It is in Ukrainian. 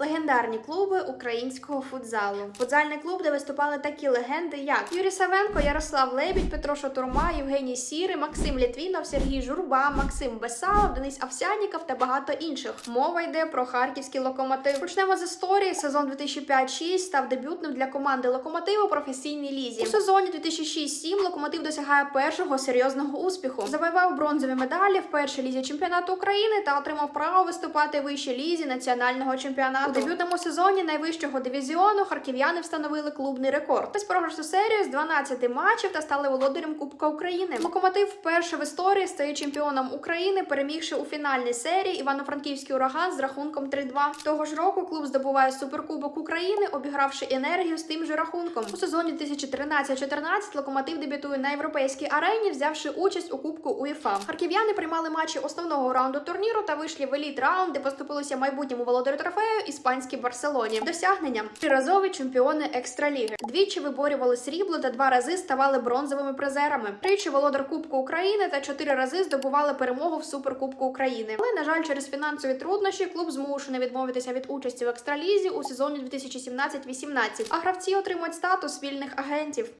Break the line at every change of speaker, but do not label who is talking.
Легендарні клуби українського футзалу. Футзальний клуб, де виступали такі легенди, як Юрій Савенко, Ярослав Лебідь, Петро Шатурма, Євгеній Сірий, Максим Літвінов, Сергій Журба, Максим Бесалов, Денис Овсяніков та багато інших. Мова йде про харківський локомотив. Почнемо з історії. Сезон 2005-6 став дебютним для команди локомотиву у професійній лізі. У сезоні 2006-7 локомотив досягає першого серйозного успіху. Завоював бронзові медалі в першій лізі чемпіонату України та отримав право виступати вищій лізі національного чемпіонату. У дебютному сезоні найвищого дивізіону харків'яни встановили клубний рекорд. Без програшу серію з 12 матчів та стали володарем Кубка України. Локомотив вперше в історії стає чемпіоном України, перемігши у фінальній серії Івано-Франківський ураган з рахунком 3-2. Того ж року клуб здобуває суперкубок України, обігравши енергію з тим же рахунком. У сезоні 2013-14 локомотив дебютує на європейській арені, взявши участь у Кубку УЄФА. Харків'яни приймали матчі основного раунду турніру та вийшли в еліт раунд, де поступилися майбутньому володарю трофею іспанській Барселоні. Досягнення триразові чемпіони екстраліги. Двічі виборювали срібло та два рази ставали бронзовими призерами. Тричі володар Кубку України та чотири рази здобували перемогу в Суперкубку України. Але на жаль, через фінансові труднощі клуб змушений відмовитися від участі в екстралізі у сезоні 2017-18, А гравці отримують статус вільних агентів.